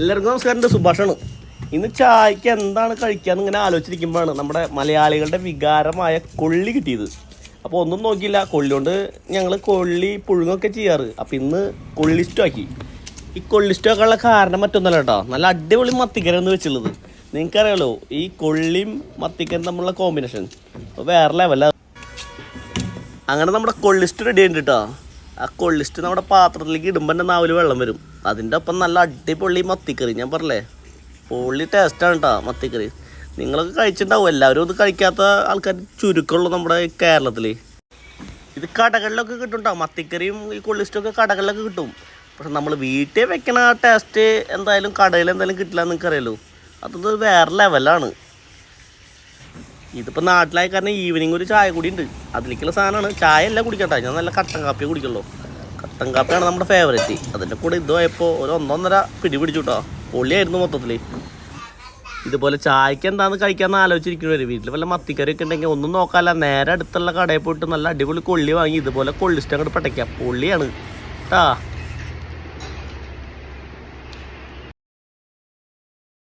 എല്ലാവർക്കും നമസ്കാരം. സുഭാഷാണ്. ഇന്ന് ചായക്ക് എന്താണ് കഴിക്കാന്ന് ഇങ്ങനെ ആലോചിച്ചിരിക്കുമ്പോഴാണ് നമ്മുടെ മലയാളികളുടെ വികാരമായ കൊള്ളി കിട്ടിയത്. അപ്പോൾ ഒന്നും നോക്കിയില്ല. കൊള്ളി കൊണ്ട് ഞങ്ങൾ കൊള്ളി പുഴുങ്ങൊക്കെ ചെയ്യാറ്. അപ്പോൾ ഇന്ന് കൊള്ളി കൊള്ളിസ്റ്റാക്കി ഈ കൊള്ളി കൊള്ളിസ്റ്റാക്കാനുള്ള കാരണം മറ്റൊന്നല്ല കേട്ടോ. നല്ല അടിപൊളി മത്തിക്കര എന്ന് വെച്ചുള്ളത് നിങ്ങൾക്കറിയാലോ ഈ കൊള്ളിയും മത്തിക്കരും തമ്മിലുള്ള കോമ്പിനേഷൻ വേറെ ലെവലാണ് അങ്ങനെ നമ്മുടെ കൊള്ളിസ്റ്റ് റെഡി ആയിട്ട് കേട്ടോ. ആ കൊള്ളിസ്റ്റ് നമ്മുടെ പാത്രത്തിലേക്ക് ഇടുമ്പോൾ തന്നെ നാവിൽ വെള്ളം വരും. അതിന്റെ ഒപ്പം നല്ല അടിപൊളി മത്തിക്കറി ഞാൻ പറഞ്ഞേ പൊള്ളി ടേസ്റ്റാണ് കേട്ടോ മത്തിക്കറി. നിങ്ങളൊക്കെ കഴിച്ചിട്ടുണ്ടാവും. എല്ലാവരും ഇത് കഴിക്കാത്ത ആൾക്കാർ ചുരുക്കമുള്ളൂ നമ്മുടെ കേരളത്തിൽ ഇത് കടകളിലൊക്കെ കിട്ടും കേട്ടോ മത്തിക്കറിയും ഈ കൊള്ളിസ്റ്റൊക്കെ കടകളിലൊക്കെ കിട്ടും. പക്ഷെ നമ്മൾ വീട്ടിൽ വെക്കണ ടേസ്റ്റ് എന്തായാലും കടയിൽ എന്തായാലും കിട്ടില്ല എന്ന് അതൊന്നും വേറെ ലെവലാണ് ഇതിപ്പോൾ നാട്ടിലായ കാരണം ഈവനിങ് ഒരു ചായ കൂടി ഉണ്ട്. അതിലേക്കുള്ള സാധനമാണ്. ചായ അല്ല കുടിക്കട്ടെ ഞാൻ നല്ല കട്ടൻ കാപ്പിയെ കുടിക്കുള്ളൂ. കട്ടൻ കാപ്പിയാണ് നമ്മുടെ ഫേവറേറ്റ് അതിന്റെ കൂടെ ഇത് പോയപ്പോൾ ഒരു ഒന്നൊന്നര പിടി പിടിച്ചു കേട്ടോ പൊള്ളിയായിരുന്നു മൊത്തത്തിൽ ഇതുപോലെ ചായക്ക് എന്താണെന്ന് കഴിക്കാമെന്ന് ആലോചിച്ചിരിക്കുന്നവർ വീട്ടിൽ വല്ല മത്തിക്കറി ഒക്കെ ഉണ്ടെങ്കിൽ ഒന്നും നോക്കാല്ല. നേരെ അടുത്തുള്ള കടയിൽ പോയിട്ട് നല്ല അടിപൊളി കൊള്ളി വാങ്ങി ഇതുപോലെ കൊള്ളിസ്റ്റ് അങ്ങോട്ട് പട്ടയ്ക്കാം. പൊള്ളിയാണ്. കേട്ടാ